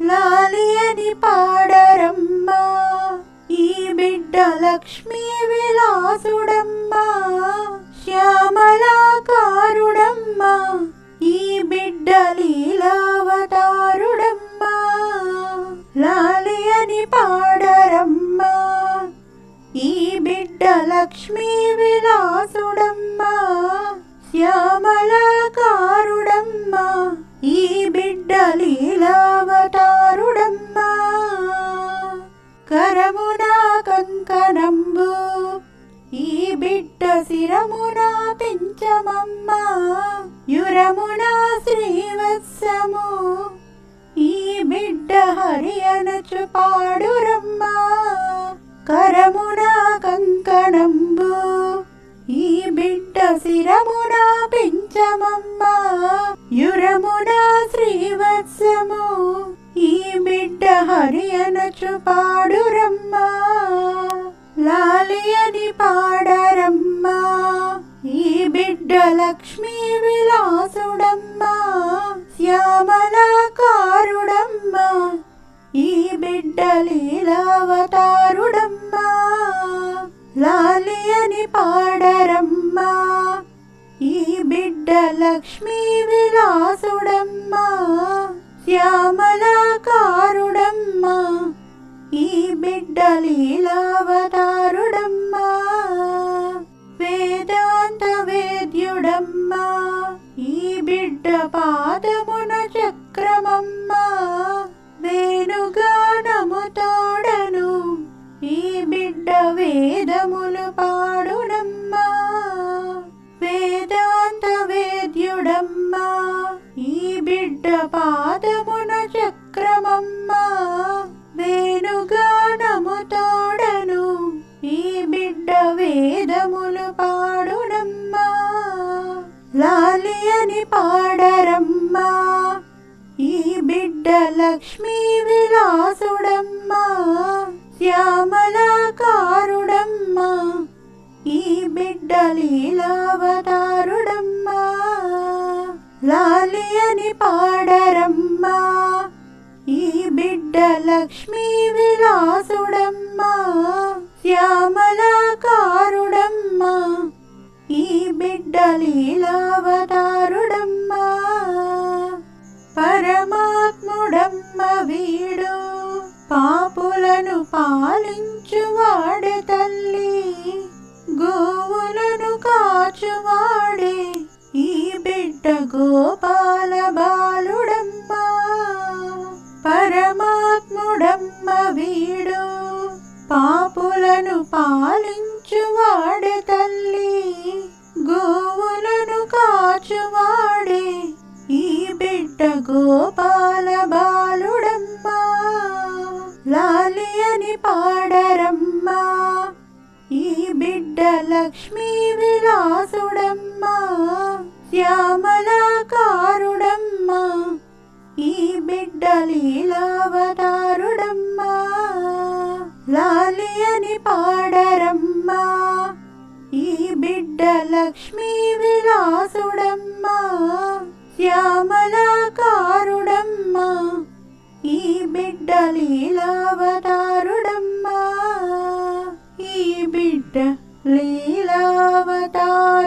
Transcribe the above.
లాలి అని పాడరమ్మా ఈ బిడ్డ లక్ష్మీ విలాసుడమ్మా శ్యామలాకారుడమ్మా ఈ బిడ్డ లీలావతారుడమ్మా. లాలి అని పాడరమ్మా ఈ బిడ్డ లక్ష్మీ విలాసుడమ్మా శ్యామలాకారుడమ్మా ఈ బిడ్డ లీలావ బిడ్డ శిరమున పెంచమమ్మా యురమున శ్రీవత్సము. ఈ బిడ్డ హరియనచు పాడురమ్మ పాడురమ్మా కరమున కంకణంబు. ఈ బిడ్డ శిరమున పెంచమమ్మా యురమున శ్రీవత్సము. ఈ బిడ్డ హరియనచు పాడురమ్మా. బిడ్డ విలాసుడమ్మా శ్యామలాకారుడమ్మా ఈ బిడ్డ లీలావతారుడమ్మా లాలి అని పాడరమ్మా ఈ బిడ్డ లక్ష్మీ విలాసుడమ్మా శ్యామలాకారుడమ్మా ఈ బిడ్డ లీలావతారుడమ్మా. పాదమున చక్రమమ్మా వేణుగానము తోడను. ఈ బిడ్డ వేదములు పాడునమ్మా. వేదాంత వేద్యుడమ్మా. ఈ బిడ్డ పాదమున చక్రమమ్మా వేణుగానము తోడను. ఈ బిడ్డ వేదములు పాడునమ్మా. లాలి అని పాడ బిడ్డ లక్ష్మీ విలాసుడమ్మా శ్యామలాకారుడమ్మా ఈ బిడ్డ లీలావతారుడమ్మా లాలి అని పాడరమ్మా ఈ బిడ్డ లక్ష్మీ విలాసుడమ్మా శ్యామలాకారుడమ్మా ఈ బిడ్డ లీలావతారుడమ్మా. వీడు. పాపులను పాలించువాడే తల్లి గోవులను కాచువాడే ఈ బిడ్డ గోపాల బాలుడమ్మ. పరమాత్ముడమ్మ వీడు. పాపులను పాలించువాడే తల్లి గోవులను కాచువాడే ఈ బిడ్డ గోప లాలి అని పాడరమ్మా. ఈ బిడ్డ లక్ష్మీ విలాసుడమ్మా. శ్యామలాకారుడమ్మా. ఈ బిడ్డ లీలావతారుడమ్మా. లాలి అని పాడరమ్మా. ఈ బిడ్డ లక్ష్మీ విలాసుడమ్మా. లీలావతారుడమ్మా. ఈ బిడ్డ లీలావతారు